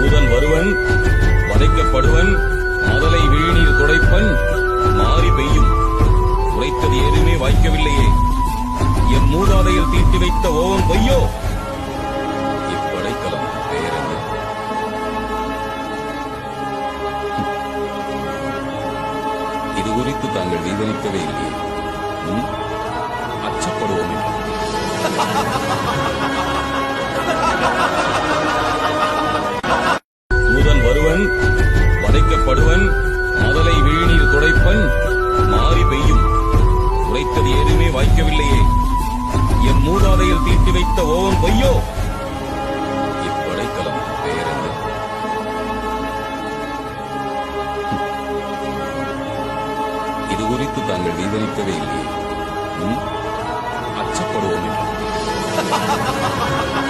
தூதன் வருவன் வதைக்கப்படுவன் மதலை விழிநீர் துடைப்பன் மாறி பெய்யும். உரைத்தது எதுவுமே வாய்க்கவில்லையே. என் மூதாதையில் தீட்டி வைத்த ஓவம் பொய்யோ? இப்படைக்கலம் இது குறித்து தாங்கள் விவரிக்கவே இல்லையே. தூதன் வருவன் மதலை விழிநீர் துடைப்பன் மாறி பெய்யும். உரைத்தது எதுவுமே வாய்க்கவில்லையே. என் மூதாதையில் தீட்டி வைத்த ஓவம் பொய்யோ? இப்படைக்கலம் பேரது இது குறித்து தாங்கள் வேதனிக்கவே இல்லையே. ha ha ha!